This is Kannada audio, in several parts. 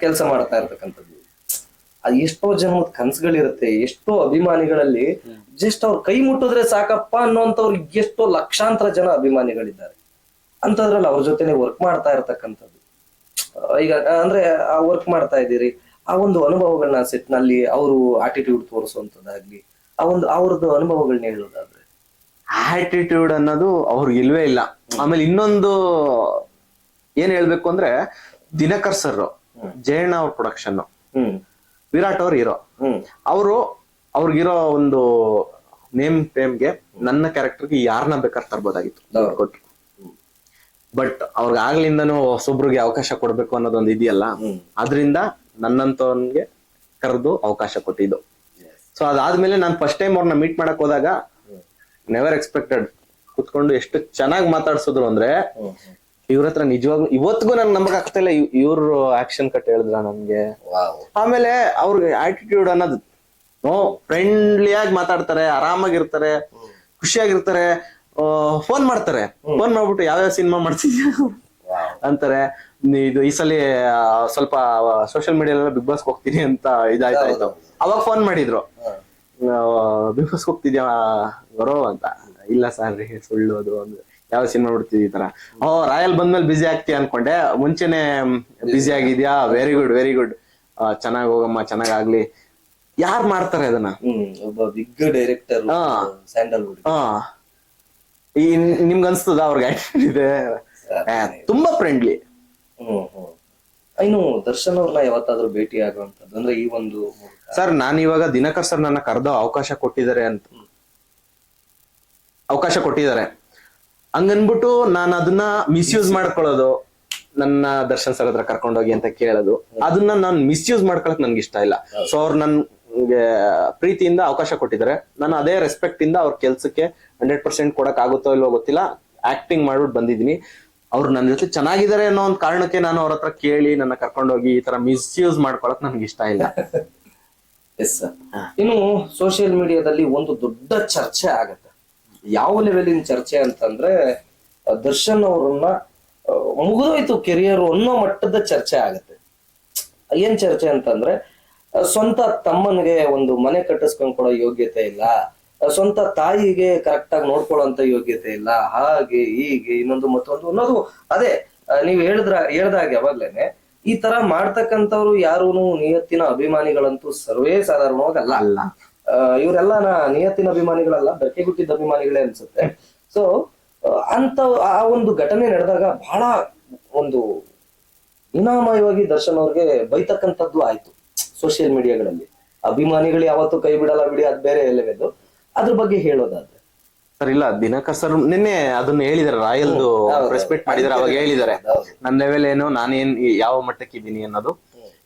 ಕೆಲಸ ಮಾಡ್ತಾ ಇರ್ತಕ್ಕಂಥದ್ದು. ಅದು ಎಷ್ಟೋ ಜನದ ಕನ್ಸುಗಳಿರುತ್ತೆ, ಎಷ್ಟೋ ಅಭಿಮಾನಿಗಳಲ್ಲಿ ಜಸ್ಟ್ ಅವ್ರ ಕೈ ಮುಟ್ಟಿದ್ರೆ ಸಾಕಪ್ಪ ಅನ್ನೋಂಥವ್ರು ಎಷ್ಟೋ ಲಕ್ಷಾಂತರ ಜನ ಅಭಿಮಾನಿಗಳಿದ್ದಾರೆ. ಅಂತದ್ರಲ್ಲಿ ಅವ್ರ ಜೊತೆನೆ ವರ್ಕ್ ಮಾಡ್ತಾ ಇರ್ತಕ್ಕಂಥದ್ದು. ಈಗ, ಅಂದ್ರೆ ಆ ವರ್ಕ್ ಮಾಡ್ತಾ ಇದ್ದೀರಿ, ಆ ಒಂದು ಅನುಭವಗಳನ್ನ ಸೆಟ್ನಲ್ಲಿ ಅವರು ಆಟಿಟ್ಯೂಡ್ ತೋರಿಸುವಂತದ್ದಾಗ್ಲಿ ಆ ಒಂದು ಅವ್ರದ್ದು ಅನುಭವಗಳನ್ನ ಹೇಳೋದಾದ್ರೆ. ಆಟಿಟ್ಯೂಡ್ ಅನ್ನೋದು ಅವ್ರಿಗೆ ಇಲ್ವೇ ಇಲ್ಲ. ಆಮೇಲೆ ಇನ್ನೊಂದು ಏನ್ ಹೇಳ್ಬೇಕು ಅಂದ್ರೆ, ದಿನಕರ್ ಸರ್ ಜಯಣ್ಣ ಅವ್ರ ಪ್ರೊಡಕ್ಷನ್ ಹ್ಮ್. ವಿರಾಟ್ ಅವ್ರ ಹೀರೋ ಅವರು ಅವ್ರಿಗಿರೋ ಒಂದು ನೇಮ್ ಫೇಮ್ಗೆ ನನ್ನ ಕ್ಯಾರೆಕ್ಟರ್ಗೆ ಯಾರನ್ನ ಬೇಕಾದ್ರೆ ತರ್ಬೋದಾಗಿತ್ತು. ಬಟ್ ಅವ್ರಿಗೆ ಆಗ್ಲಿಂದನೂ ಹೊಸೊಬ್ರಿಗೆ ಅವಕಾಶ ಕೊಡ್ಬೇಕು ಅನ್ನೋದೊಂದು ಇದೆಯಲ್ಲ. ಅದರಿಂದ ನನ್ನಂತವನ್ಗೆ ಕರೆದು ಅವಕಾಶ ಕೊಟ್ಟಿದ್ದು. ಸೊ ಅದಾದ್ಮೇಲೆ ನಾನು ಫಸ್ಟ್ ಟೈಮ್ ಅವ್ರನ್ನ ಮೀಟ್ ಮಾಡಕ್ ಹೋದಾಗ ನೆವರ್ ಎಕ್ಸ್ಪೆಕ್ಟೆಡ್ ಕುತ್ಕೊಂಡು ಎಷ್ಟು ಚೆನ್ನಾಗಿ ಮಾತಾಡ್ಸಿದ್ರು ಅಂದ್ರೆ ಇವ್ರ ಹತ್ರ ನಿಜವಾಗ್ಲೂ ಇವತ್ತಿಗೂ ನನ್ ನಂಬಕ್ ಆಗ್ತಾ ಇಲ್ಲ. ಇವ್ರು ಆಕ್ಷನ್ ಕಟ್ ಹೇಳಿದ್ರ ನಮ್ಗೆ ಆಮೇಲೆ ಅವ್ರಿಗೆ ಆಟಿಟ್ಯೂಡ್ ಅನ್ನೋದು ನೋ ಫ್ರೆಂಡ್ಲಿಯಾಗಿ ಮಾತಾಡ್ತಾರೆ ಆರಾಮಾಗಿರ್ತಾರೆ ಖುಷಿಯಾಗಿರ್ತಾರೆ ಫೋನ್ ಮಾಡ್ತಾರೆ. ಫೋನ್ ಮಾಡ್ಬಿಟ್ಟು ಯಾವ್ಯಾವ ಸಿನಿಮಾ ಮಾಡ್ತಿದ್ಯಾ? ಅಂತಾರೆ ಇದು ಈ ಸಲ ಸ್ವಲ್ಪ ಸೋಷಿಯಲ್ ಮೀಡಿಯಾ ಬಿಗ್ ಬಾಸ್ ಹೋಗ್ತೀನಿ ಅಂತ ಇದಾಯ್ತಾಯ್ತು ಅವಾಗ ಫೋನ್ ಮಾಡಿದ್ರು. ಬಿಗ್ ಬಾಸ್ ಹೋಗ್ತಿದ್ಯಾ ಬರೋ ಅಂತ. ಇಲ್ಲ ಸರ್ ರೀ ಸುಳ್ಳು ಅದು ಅಂದ್ರೆ. ಯಾವ ಸಿನಿಮಾ ಬಿಡ್ತಿದ್ವಿ ಈ ತರ? ಓ ರಾಯಲ್ ಬಂದ್ಮೇಲೆ ಬಿಸಿ ಆಗ್ತೀಯ ಅನ್ಕೊಂಡೆ. ಮುಂಚೆನೆ ಬಿಸಿ ಆಗಿದ್ಯಾ? ವೆರಿ ಗುಡ್ ವೆರಿ ಗುಡ್ ಚೆನ್ನಾಗ್ ಹೋಗಮ್ಮ ಚೆನ್ನಾಗ್ ಆಗ್ಲಿ. ಯಾರ್ ಮಾಡ್ತಾರೆ ಅದನ್ನ? ಒಬ್ಬ ಬಿಗ್ ಡೈರೆಕ್ಟರ್. ಸ್ಯಾಂಡಲ್ವುಡ್. ಹಾ. ಈ ನಿಮ್ಗೆ ಅನ್ಸ್ತದ ಅವ್ರಿಗೆ attitude ಇದೆ? ತುಂಬಾ ಫ್ರೆಂಡ್ಲಿ ಇನ್ನು ದರ್ಶನ್ ಅವ್ರನ್ನ ಯಾವತ್ತಾದ್ರೂ ಭೇಟಿ ಆಗುವಂತದ್ದು ಅಂದ್ರೆ ಈ ಒಂದು ಸರ್ ನಾನು ಇವಾಗ ದಿನಕರ್ ಸರ್ ನನ್ನ ಕರೆದ ಅವಕಾಶ ಕೊಟ್ಟಿದ್ದಾರೆ ಅಂತ. ಅವಕಾಶ ಕೊಟ್ಟಿದ್ದಾರೆ. ಹಂಗನ್ಬಿಟ್ಟು ನಾನು ಅದನ್ನ ಮಿಸ್ಯೂಸ್ ಮಾಡ್ಕೊಳ್ಳೋದು ನನ್ನ ದರ್ಶನ್ ಸರ್ ಹತ್ರ ಕರ್ಕೊಂಡೋಗಿ ಅಂತ ಕೇಳೋದು. ಅದನ್ನ ನಾನು ಮಿಸ್ಯೂಸ್ ಮಾಡ್ಕೊಳಕ್ ನನ್ಗೆ ಇಷ್ಟ ಇಲ್ಲ. ಸೊ ಅವ್ರು ನನ್ಗೆ ಪ್ರೀತಿಯಿಂದ ಅವಕಾಶ ಕೊಟ್ಟಿದ್ದಾರೆ. ನಾನು ಅದೇ ರೆಸ್ಪೆಕ್ಟ್ ಇಂದ ಅವ್ರ ಕೆಲ್ಸಕ್ಕೆ ಹಂಡ್ರೆಡ್ ಪರ್ಸೆಂಟ್ ಕೊಡಕ್ ಆಗುತ್ತೋ ಇಲ್ವೋ ಗೊತ್ತಿಲ್ಲ. ಆಕ್ಟಿಂಗ್ ಮಾಡ್ಬಿಟ್ಟು ಬಂದಿದ್ದೀನಿ. ಅವ್ರು ನನ್ನ ಜೊತೆ ಚೆನ್ನಾಗಿದ್ದಾರೆ ಅನ್ನೋ ಒಂದು ಕಾರಣಕ್ಕೆ ನಾನು ಅವ್ರ ಹತ್ರ ಕೇಳಿ ನನ್ನ ಕರ್ಕೊಂಡೋಗಿ ಈ ತರ ಮಿಸ್ಯೂಸ್ ಮಾಡ್ಕೊಳಕ್ ನನ್ಗೆ ಇಷ್ಟ ಇಲ್ಲ ಎಸ್ ಸರ್ ಇನ್ನು ಸೋಷಿಯಲ್ ಮೀಡಿಯಾದಲ್ಲಿ ಒಂದು ದೊಡ್ಡ ಚರ್ಚೆ ಆಗತ್ತೆ. ಯಾವ ಲೆವೆಲಿನ ಚರ್ಚೆ ಅಂತಂದ್ರೆ ದರ್ಶನ್ ಅವ್ರನ್ನ ಮುಗಿದೋಯ್ತು ಕೆರಿಯರ್ ಅನ್ನೋ ಮಟ್ಟದ ಚರ್ಚೆ ಆಗತ್ತೆ. ಏನ್ ಚರ್ಚೆ ಅಂತಂದ್ರೆ ಸ್ವಂತ ತಮ್ಮನಿಗೆ ಒಂದು ಮನೆ ಕಟ್ಟಿಸ್ಕೊಂಡ್ ಕೊಡೋ ಯೋಗ್ಯತೆ ಇಲ್ಲ ಸ್ವಂತ ತಾಯಿಗೆ ಕರೆಕ್ಟ್ ಆಗಿ ನೋಡ್ಕೊಳ್ಳೋಂತ ಯೋಗ್ಯತೆ ಇಲ್ಲ ಹಾಗೆ ಹೀಗೆ ಇನ್ನೊಂದು ಮತ್ತೊಂದು ಅನ್ನೋದು ಅದೇ ನೀವ್ ಹೇಳಿದ್ರ ಹೇಳ್ದಾಗ ಯಾವಾಗ್ಲೇನೆ ಈ ತರ ಮಾಡ್ತಕ್ಕಂಥವ್ರು ಯಾರೂನು ನಿಯತ್ತಿನ ಅಭಿಮಾನಿಗಳಂತೂ ಸರ್ವೇ ಸಾಧಾರಣವಾಗಲ್ಲ ಅಲ್ಲ. ಆ, ಇವರೆಲ್ಲ ನಾ- ನಿಯತ್ತಿನ ಅಭಿಮಾನಿಗಳಲ್ಲ ಬೆರಕೆ ಗುಟ್ಟಿದ ಅಭಿಮಾನಿಗಳೇ ಅನ್ಸುತ್ತೆ. ಸೊ ಅಂತ ಆ ಒಂದು ಘಟನೆ ನಡೆದಾಗ ಬಹಳ ಒಂದು ಇನಾಮಯವಾಗಿ ದರ್ಶನ್ ಅವ್ರಿಗೆ ಬೈತಕ್ಕಂಥದ್ದು ಆಯ್ತು ಸೋಷಿಯಲ್ ಮೀಡಿಯಾಗಳಲ್ಲಿ ಅಭಿಮಾನಿಗಳು ಯಾವತ್ತೂ ಕೈ ಬಿಡಲ್ಲ ಬಿಡಿ ಅದ್ ಬೇರೆ ಲೆವೆಲ್ ಅದ್ರ ಬಗ್ಗೆ ಹೇಳೋದಾದ್ರೆ. ಸರ್ ಇಲ್ಲ ದಿನಕರ್ ಸರ್ ನಿನ್ನೆ ಅದನ್ನ ಹೇಳಿದಾರೆ ರಾಯಲ್ದು. ಪ್ರೆಸ್ ಮೀಟ್ ಮಾಡಿದಾರೆ ಅವಾಗ ಹೇಳಿದಾರೆ ನನ್ನ ಲೆವೆಲ್ ಏನು ನಾನೇನ್ ಯಾವ ಮಟ್ಟಕ್ಕೆ ಇದ್ದೀನಿ ಅನ್ನೋದು.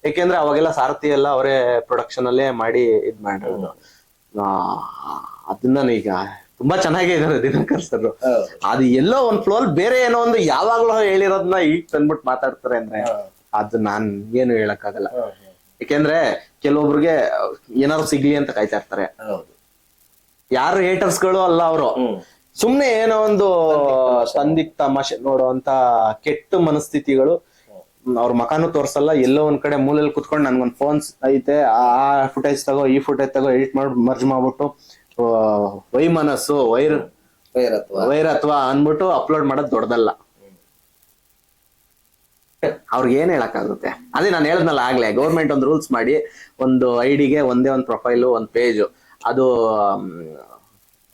ಯಾಕೆಂದ್ರೆ ಅವಾಗೆಲ್ಲ ಸಾರಥಿ ಎಲ್ಲ ಅವರೇ ಪ್ರೊಡಕ್ಷನ್ ಅಲ್ಲೇ ಮಾಡಿ ಇದ್ ಮಾಡಿರೋದು. ಆ, ಅದನ್ನ ಈಗ ತುಂಬಾ ಚೆನ್ನಾಗಿ ಇದಾರೆ ದಿನಕರ್ ಸರ್. ಅದು ಎಲ್ಲೋ ಒಂದ್ ಅಲ್ಲಿ ಬೇರೆ ಏನೋ ಒಂದು ಯಾವಾಗ್ಲೂ ಹೇಳಿರೋದನ್ನ ಈಗ ತಂದ್ಬಿಟ್ಟು ಮಾತಾಡ್ತಾರೆ ಅಂದ್ರೆ ಅದು ನಾನ್ ಏನು ಹೇಳಕ್ಕಾಗಲ್ಲ. ಯಾಕೆಂದ್ರೆ ಕೆಲವೊಬ್ರಿಗೆ ಏನಾದ್ರು ಸಿಗ್ಲಿ ಅಂತ ಕಾಯ್ತಾ ಇರ್ತಾರೆ. ಯಾರು ಹೇಟರ್ಸ್ಗಳು ಅಲ್ಲ ಅವರು. ಸುಮ್ನೆ ಏನೋ ಒಂದು ಸಂದಿಗ್ಧ ತಮಾಷೆ ನೋಡುವಂತ ಕೆಟ್ಟ ಮನಸ್ಥಿತಿಗಳು ಅವ್ರ ಮಕಾನು ತೋರ್ಸಲ್ಲ ಎಲ್ಲೋ ಒಂದ್ ಕಡೆ ಮೂಲೆಯಲ್ಲಿ ಕುತ್ಕೊಂಡು ನನ್ಗೊಂದ್ ಫೋನ್ ಐತೆ ಆ ಫುಟೇಜ್ ತಗೋ ಈ ಫುಟೇಜ್ ತಗೋ ಎಡಿಟ್ ಮಾಡಿ ಮರ್ಜ್ ಮಾಡ್ಬಿಟ್ಟು ವೈ ವೈಮನಸ್ಸು ವೈರ್ ವೈರ್ ಅಥವಾ ಅನ್ಬಿಟ್ಟು ಅಪ್ಲೋಡ್ ಮಾಡೋದು ದೊಡ್ಡದಲ್ಲ. ಅವ್ರಿಗೆ ಏನ್ ಹೇಳಕ್ಕಾಗುತ್ತೆ? ಅದೇ ನಾನು ಹೇಳದ್ನಲ್ಲ ಆಗ್ಲೇ ಗೌರ್ಮೆಂಟ್ ಒಂದು ರೂಲ್ಸ್ ಮಾಡಿ ಒಂದು ಐಡಿಗೆ ಒಂದೇ ಒಂದು ಪ್ರೊಫೈಲು ಒಂದು ಪೇಜು ಅದು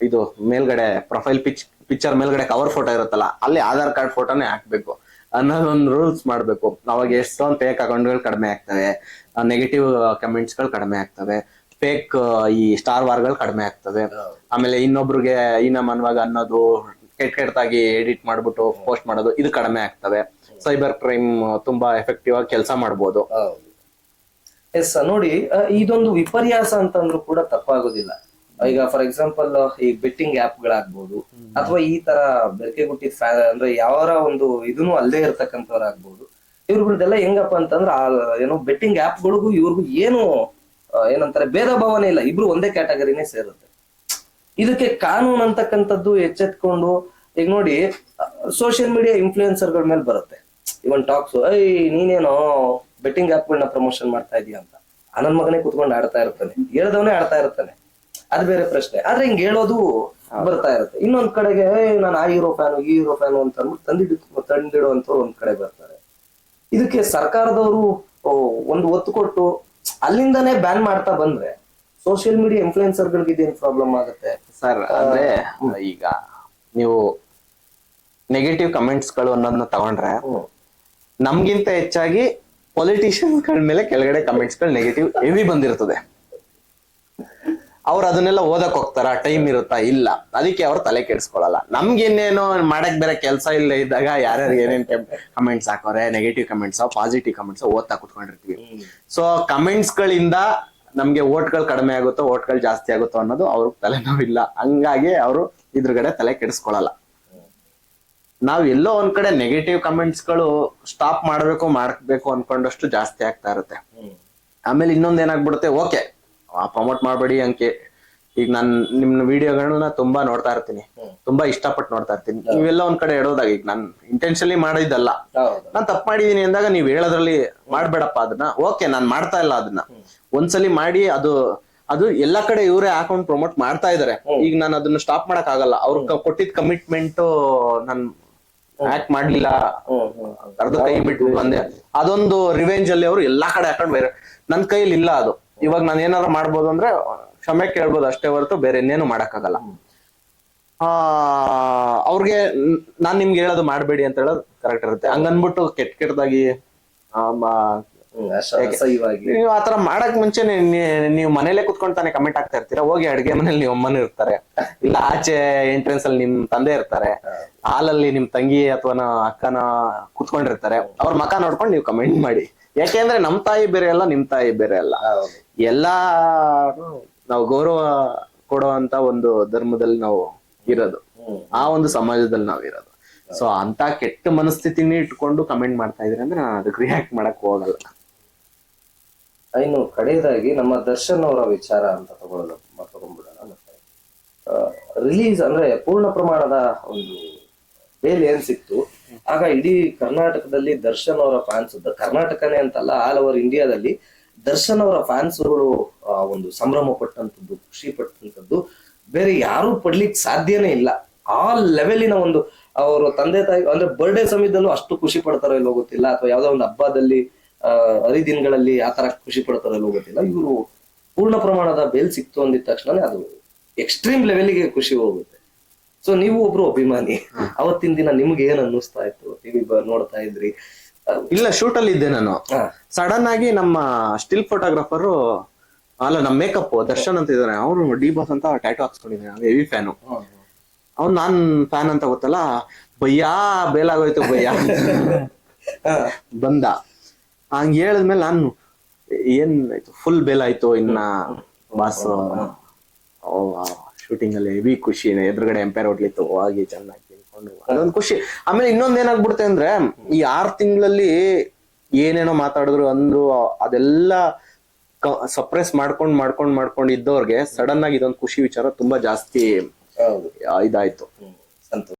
ಇದು ಮೇಲ್ಗಡೆ ಪ್ರೊಫೈಲ್ ಪಿಚ್ ಪಿಕ್ಚರ್ ಮೇಲ್ಗಡೆ ಕವರ್ ಫೋಟೋ ಇರುತ್ತಲ್ಲ ಅಲ್ಲಿ ಆಧಾರ್ ಕಾರ್ಡ್ ಫೋಟೋನೇ ಹಾಕ್ಬೇಕು. ಅನ್ನೋದೊಂದು ರೂಲ್ಸ್ ಮಾಡ್ಬೇಕು. ಅವಾಗ ಎಷ್ಟೊಂದು ಫೇಕ್ ಅಕೌಂಟ್ಗಳು ಕಡಿಮೆ ಆಗ್ತವೆ. ನೆಗೆಟಿವ್ ಕಮೆಂಟ್ಸ್ಗಳು ಕಡಿಮೆ ಆಗ್ತವೆ. ಫೇಕ್ ಈ ಸ್ಟಾರ್ ವಾರ್ಗಳು ಕಡಿಮೆ ಆಗ್ತವೆ. ಆಮೇಲೆ ಇನ್ನೊಬ್ರಿಗೆ ಈ ನಮ್ಮ ಮನ್ವಾಗ ಅನ್ನೋದು ಕೆಟ್ಟ ಕೆಟ್ಟದಾಗಿ ಎಡಿಟ್ ಮಾಡ್ಬಿಟ್ಟು ಪೋಸ್ಟ್ ಮಾಡೋದು ಇದು ಕಡಿಮೆ ಆಗ್ತವೆ. ಸೈಬರ್ ಕ್ರೈಮ್ ತುಂಬಾ ಎಫೆಕ್ಟಿವ್ ಆಗಿ ಕೆಲಸ ಮಾಡ್ಬೋದು. ಎಸ್ ನೋಡಿ ಇದೊಂದು ವಿಪರ್ಯಾಸ ಅಂತಂದ್ರೂ ಕೂಡ ತಪ್ಪಾಗೋದಿಲ್ಲ. ಈಗ ಫಾರ್ ಎಕ್ಸಾಂಪಲ್ ಈ ಬೆಟ್ಟಿಂಗ್ ಗಳಾಗ್ಬೋದು ಅಥವಾ ಈ ತರ ಬೆರಕೆ ಗುಟ್ಟಿ ಫ್ಯಾ ಅಂದ್ರೆ ಯಾವರ ಒಂದು ಇದನ್ನು ಅಲ್ಲೇ ಇರ್ತಕ್ಕಂಥವ್ರಾಗ್ಬೋದು. ಇವ್ರಗಳದೆಲ್ಲ ಹೆಂಗಪ್ಪ ಅಂತಂದ್ರೆ ಆ ಏನೋ ಬೆಟ್ಟಿಂಗ್ ಗಳಿಗೂ ಇವ್ರಿಗೂ ಏನು ಏನಂತಾರೆ ಭೇದ ಭಾವನೆ ಇಲ್ಲ. ಇಬ್ರು ಒಂದೇ ಕ್ಯಾಟಗರಿನೇ ಸೇರುತ್ತೆ. ಇದಕ್ಕೆ ಕಾನೂನು ಅಂತಕ್ಕಂಥದ್ದು ಎಚ್ಚೆತ್ಕೊಂಡು ಈಗ ನೋಡಿ ಸೋಷಿಯಲ್ ಮೀಡಿಯಾ ಇನ್ಫ್ಲೂಯೆನ್ಸರ್ಗಳ ಮೇಲೆ ಬರುತ್ತೆ. ಇವನ್ ಟಾಕ್ಸ್ ಐ ನೀನೇನೋ ಬೆಟ್ಟಿಂಗ್ ಆಪ್ಗಳನ್ನ ಪ್ರಮೋಷನ್ ಮಾಡ್ತಾ ಇದೀಯ ಅಂತ. ಅನನ್ ನನ್ ಮಗನೇ ಕುತ್ಕೊಂಡು ಆಡ್ತಾ ಇರ್ತಾನೆ. ಹೇಳದವನೇ ಆಡ್ತಾ ಇರ್ತಾನೆ. ಅದು ಬೇರೆ ಪ್ರಶ್ನೆ. ಆದ್ರೆ ಹಿಂಗ್ ಹೇಳೋದು ಬರ್ತಾ ಇರುತ್ತೆ. ಇನ್ನೊಂದ್ ಕಡೆಗೆ "ಏ, ನಾನು ಆ ಹೀರೋ ಫ್ಯಾನು ಈ ಹೀರೋ ಫ್ಯಾನು ಅಂತ ಅಂದ್ಬಿಟ್ಟು ತಂದಿಡ್ ತಂದಿಡುವಂತವ್ರು ಒಂದ್ ಕಡೆ ಬರ್ತಾರೆ. ಇದಕ್ಕೆ ಸರ್ಕಾರದವರು ಒಂದು ಒತ್ತು ಕೊಟ್ಟು ಅಲ್ಲಿಂದಾನೇ ಬ್ಯಾನ್ ಮಾಡ್ತಾ ಬಂದ್ರೆ ಸೋಷಿಯಲ್ ಮೀಡಿಯಾ ಇನ್ಫ್ಲುಯೆನ್ಸರ್ಗಳಿಗೆ ಇದೇನ್ ಪ್ರಾಬ್ಲಮ್ ಆಗುತ್ತೆ? ಸರ್ ಅಂದ್ರೆ ಈಗ ನೀವು ನೆಗೆಟಿವ್ ಕಮೆಂಟ್ಸ್ಗಳು ಅನ್ನೋದನ್ನ ತಗೊಂಡ್ರೆ. ನಮ್ಗಿಂತ ಹೆಚ್ಚಾಗಿ ಪೊಲಿಟಿಷಿಯನ್ಸ್ಗಳ ಮೇಲೆ ಕೆಳಗಡೆ ಕಮೆಂಟ್ಸ್ಗಳು ನೆಗೆಟಿವ್ ಹೆವಿ ಬಂದಿರ್ತದೆ. ಅವ್ರು ಅದನ್ನೆಲ್ಲ ಓದಕ್ ಹೋಗ್ತಾರ? ಟೈಮ್ ಇರುತ್ತಾ? ಇಲ್ಲ. ಅದಕ್ಕೆ ಅವ್ರು ತಲೆ ಕೆಡಿಸ್ಕೊಳಲ್ಲ ನಮ್ಗೇನೇನೋ ಮಾಡಕ್ ಬೇರೆ ಕೆಲಸ ಇಲ್ಲ ಇದ್ದಾಗ ಯಾರ್ಯಾರು ಏನೇನ್ ಕಮೆಂಟ್ಸ್ ಹಾಕೋರೆ ನೆಗೆಟಿವ್ ಕಮೆಂಟ್ಸ್ ಪಾಸಿಟಿವ್ ಕಮೆಂಟ್ಸ್ ಓದ್ತಾ ಕುತ್ಕೊಂಡಿರ್ತೀವಿ. ಸೊ ಕಮೆಂಟ್ಸ್ ಗಳಿಂದ ನಮ್ಗೆ ಓಟ್ಗಳು ಕಡಿಮೆ ಆಗುತ್ತೋ ಓಟ್ಗಳು ಜಾಸ್ತಿ ಆಗುತ್ತೋ ಅನ್ನೋದು ಅವ್ರಿಗೆ ತಲೆನೋವಿಲ್ಲ. ಹಂಗಾಗಿ ಅವರು ಇದ್ರಗಡೆ ತಲೆ ಕೆಡಿಸ್ಕೊಳಲ್ಲ ನಾವ್ ಎಲ್ಲೋ ಒಂದ್ ಕಡೆ ನೆಗೆಟಿವ್ ಕಮೆಂಟ್ಸ್ಗಳು ಸ್ಟಾಪ್ ಮಾಡ್ಬೇಕು ಮಾಡ್ಬೇಕು ಅನ್ಕೊಂಡಷ್ಟು ಜಾಸ್ತಿ ಆಗ್ತಾ ಇರುತ್ತೆ. ಆಮೇಲೆ ಇನ್ನೊಂದ್ ಏನಾಗ್ಬಿಡುತ್ತೆ? ಓಕೆ ಪ್ರಮೋಟ್ ಮಾಡಬೇಡಿ ಅಂಕೆ. ಈಗ ನಾನ್ ನಿಮ್ ವಿಡಿಯೋಗಳನ್ನ ತುಂಬಾ ನೋಡ್ತಾ ಇರ್ತೀನಿ. ತುಂಬಾ ಇಷ್ಟಪಟ್ಟು ನೋಡ್ತಾ ಇರ್ತೀನಿ. ನೀವೆಲ್ಲ ಒಂದ್ ಕಡೆ ಹೇಳೋದಾಗ ಈಗ ನಾನು ಇಂಟೆನ್ಷನ್ಲಿ ಮಾಡಿದ್ದಲ್ಲ. ನಾನ್ ತಪ್ಪು ಮಾಡಿದೀನಿ ಅಂದಾಗ ನೀವ್ ಹೇಳೋದ್ರಲ್ಲಿ ಮಾಡ್ಬೇಡಪ್ಪ ಅದನ್ನ. ಓಕೆ ನಾನ್ ಮಾಡ್ತಾ ಇಲ್ಲ ಅದನ್ನ. ಒಂದ್ಸಲಿ ಮಾಡಿ ಅದು ಅದು ಎಲ್ಲಾ ಕಡೆ ಇವರೇ ಹಾಕೊಂಡು ಪ್ರಮೋಟ್ ಮಾಡ್ತಾ ಇದಾರೆ. ಈಗ ನಾನು ಅದನ್ನ ಸ್ಟಾಪ್ ಮಾಡಕ್ ಆಗಲ್ಲ ಅವ್ರ ಕೊಟ್ಟಿದ್ ಕಮಿಟ್ಮೆಂಟ್ ನಾನ್ ಆಕ್ಟ್ ಮಾಡ್ಲಿಲ್ಲ. ಅರ್ಧ ಕೈ ಬಿಟ್ಟು ಬಂದೆ. ಅದೊಂದು ರಿವೆಂಜ್ ಅಲ್ಲಿ ಅವರು ಎಲ್ಲಾ ಕಡೆ ಹಾಕೊಂಡ್ ಬೇರೆ ನನ್ ಕೈಯಲ್ಲಿ ಇಲ್ಲ ಅದು. ಇವಾಗ ನಾನು ಏನಾದ್ರು ಮಾಡ್ಬೋದು ಅಂದ್ರೆ ಕ್ಷಮೆ ಕೇಳ್ಬೋದು ಅಷ್ಟೇ ಹೊರತು ಬೇರೆ ಇನ್ನೇನು ಮಾಡಕ್ಕಾಗಲ್ಲ. ಆ ಅವ್ರಿಗೆ ನಾನ್ ನಿಮ್ಗೆ ಹೇಳೋದು ಮಾಡ್ಬೇಡಿ ಅಂತ ಹೇಳೋದು ಕರೆಕ್ಟ್ ಇರುತ್ತೆ. ಹಂಗನ್ಬಿಟ್ಟು ಕೆಟ್ಟ ಕೆಟ್ಟದಾಗಿ ನೀವು ಆತರ ಮಾಡಕ್ ಮುಂಚೆ ನೀವು ಮನೇಲೆ ಕುತ್ಕೊಂಡ್ ತಾನೆ ಕಮೆಂಟ್ ಆಗ್ತಾ ಇರ್ತೀರಾ? ಹೋಗಿ ಅಡ್ಗೆ ಮನೇಲಿ ನೀವು ಅಮ್ಮನ ಇರ್ತಾರೆ. ಇಲ್ಲ ಆಚೆ ಎಂಟ್ರೆನ್ಸ್ ಅಲ್ಲಿ ನಿಮ್ ತಂದೆ ಇರ್ತಾರೆ. ಹಾಲಲ್ಲಿ ನಿಮ್ ತಂಗಿ ಅಥವಾ ಅಕ್ಕನ ಕುತ್ಕೊಂಡಿರ್ತಾರೆ. ಅವ್ರ ಮಕ ನೋಡ್ಕೊಂಡು ನೀವು ಕಮೆಂಟ್ ಮಾಡಿ. ಯಾಕೆಂದ್ರೆ ನಮ್ ತಾಯಿ ಬೇರೆ ಅಲ್ಲ ನಿಮ್ ತಾಯಿ ಬೇರೆ ಅಲ್ಲ. ಎಲ್ಲ ನಾವು ಗೌರವ ಕೊಡುವಂತ ಒಂದು ಧರ್ಮದಲ್ಲಿ ನಾವು ಇರೋದು. ಆ ಒಂದು ಸಮಾಜದಲ್ಲಿ ನಾವು ಇರೋದು. ಸೊ ಅಂತ ಕೆಟ್ಟ ಮನಸ್ಥಿತಿನೇ ಇಟ್ಕೊಂಡು ಕಮೆಂಟ್ ಮಾಡ್ತಾ ಇದ್ರೆ ಅಂದ್ರೆ ನಾನು ಅದಕ್ಕೆ ರಿಯಾಕ್ಟ್ ಮಾಡಕ್ ಹೋಗಲ್ಲ. ಇನ್ನು ಕಡೆಯದಾಗಿ ನಮ್ಮ ದರ್ಶನ್ ಅವರ ವಿಚಾರ ಅಂತ ತಗೊಳ್ಳೋದು ತಗೊಂಡ್ಬಿಡೋಣ ಮತ್ತೆ ರಿಲೀಸ್ ಅಂದ್ರೆ ಪೂರ್ಣ ಪ್ರಮಾಣದ ಒಂದು ಬೇಲ್ ಏನ್ ಸಿಕ್ತು ಆಗ ಇಡೀ ಕರ್ನಾಟಕದಲ್ಲಿ ದರ್ಶನ್ ಅವರ ಫ್ಯಾನ್ಸ್ ಕರ್ನಾಟಕನೇ ಅಂತಲ್ಲ ಆಲ್ ಓವರ್ ಇಂಡಿಯಾದಲ್ಲಿ ದರ್ಶನ್ ಅವರ ಫ್ಯಾನ್ಸ್ಗಳು ಒಂದು ಸಂಭ್ರಮ ಪಟ್ಟಂಥದ್ದು, ಖುಷಿ ಪಟ್ಟಂಥದ್ದು, ಬೇರೆ ಯಾರು ಪಡ್ಲಿಕ್ಕೆ ಸಾಧ್ಯನೇ ಇಲ್ಲ. ಆ ಲೆವೆಲಿನ ಒಂದು, ಅವರು ತಂದೆ ತಾಯಿ, ಅಂದ್ರೆ ಬರ್ಡೇ ಸಮಯದಲ್ಲೂ ಅಷ್ಟು ಖುಷಿ ಪಡ್ತಾರೋ ಇಲ್ಲೋ ಗೊತ್ತಿಲ್ಲ, ಅಥವಾ ಯಾವ್ದೋ ಒಂದು ಹಬ್ಬದಲ್ಲಿ ಹರಿದಿನಗಳಲ್ಲಿ ಆ ತರ ಖುಷಿ ಪಡ್ತಾರೋ ಇಲ್ಲೋ ಗೊತ್ತಿಲ್ಲ. ಇವರು ಪೂರ್ಣ ಪ್ರಮಾಣದ ಬೇಲ್ ಸಿಕ್ತು ಅಂದಿದ ತಕ್ಷಣ ಅದು ಎಕ್ಸ್ಟ್ರೀಮ್ ಲೆವೆಲ್ಗೆ ಖುಷಿ ಹೋಗುತ್ತೆ. ಸೊ ನೀವು ಒಬ್ರು ಅಭಿಮಾನಿ. ಅವತ್ತಿನ ದಿನ ನಿಮ್ಗೆ ಏನ್ ಅನ್ನಿಸ್ತಾ ಇತ್ತು? ಟಿವಿ ನೋಡ್ತಾ ಇದ್ರಿ. ಇಲ್ಲ ಶೂಟ್ ಅಲ್ಲಿ ಇದ್ದೆ ನಾನು. ಸಡನ್ ಆಗಿ ನಮ್ಮ ಸ್ಟಿಲ್ ಫೋಟೋಗ್ರಾಫರ್ ಅಲ್ಲ ನಮ್ಮ ಮೇಕಪ್ ದರ್ಶನ್ ಅಂತ ಇದಾರೆ. ಅವ್ರು ಡಿ ಬಾಸ್ ಅಂತ ಟ್ಯಾಟೋ ಹಾಕ್ಸ್ಕೊಂಡಿದ್ದಾರೆ ಹೆವಿ ಫ್ಯಾನು ಅವ್ನು ನಾನ್ ಫ್ಯಾನ್ ಅಂತ ಗೊತ್ತಲ್ಲ? ಭಯ್ಯಾ ಬೇಲಾಗೋಯ್ತು ಹಾ. ಬಂದ. ಹಂಗ ಹೇಳಿದ್ಮೇಲೆ ನಾನು ಏನ್ ಆಯ್ತು? ಫುಲ್ ಬೇಲಾಯ್ತು ಆಯ್ತು ಇನ್ನ ಬಾಸ್ ಶೂಟಿಂಗ್ ಅಲ್ಲಿ ಹೆವಿ ಖುಷಿ ಎದುರುಗಡೆ ಎಂಪೈರ್ ಹೊಡ್ಲಿತ್ತು ಹೋಗಿ ಚೆನ್ನಾಗಿ ತಿಳ್ಕೊಂಡು ಅದೊಂದು ಖುಷಿ. ಆಮೇಲೆ ಇನ್ನೊಂದ್ ಏನಾಗ್ಬಿಡುತ್ತೆ ಅಂದ್ರೆ ಈ ಆರ್ ತಿಂಗಳಲ್ಲಿ ಏನೇನೋ ಮಾತಾಡಿದ್ರು ಅಂದ್ರು ಅದೆಲ್ಲ ಸಪ್ರೆಸ್ ಮಾಡ್ಕೊಂಡ್ ಮಾಡ್ಕೊಂಡ್ ಮಾಡ್ಕೊಂಡ್ ಇದ್ದವ್ರಿಗೆ ಸಡನ್ ಆಗಿ ಇದೊಂದು ಖುಷಿ ವಿಚಾರ ತುಂಬಾ ಜಾಸ್ತಿ ಇದಾಯ್ತು.